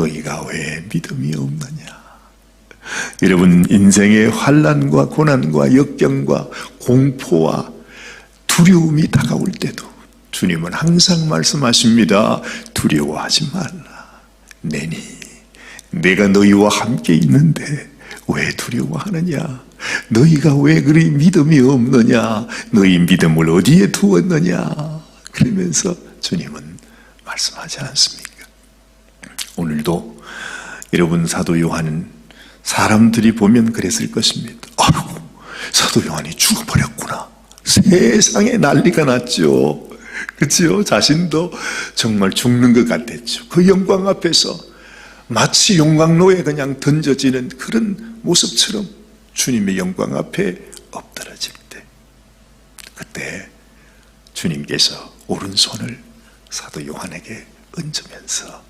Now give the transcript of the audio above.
너희가 왜 믿음이 없느냐? 여러분 인생의 환란과 고난과 역경과 공포와 두려움이 다가올 때도 주님은 항상 말씀하십니다. 두려워하지 말라. 내니 내가 너희와 함께 있는데 왜 두려워하느냐? 너희가 왜 그리 믿음이 없느냐? 너희 믿음을 어디에 두었느냐? 그러면서 주님은 말씀하지 않습니까? 오늘도 여러분 사도 요한은 사람들이 보면 그랬을 것입니다. 아이고, 사도 요한이 죽어버렸구나. 세상에 난리가 났죠. 그치요? 자신도 정말 죽는 것 같았죠. 그 영광 앞에서 마치 용광로에 그냥 던져지는 그런 모습처럼 주님의 영광 앞에 엎드러질 때, 그때 주님께서 오른손을 사도 요한에게 얹으면서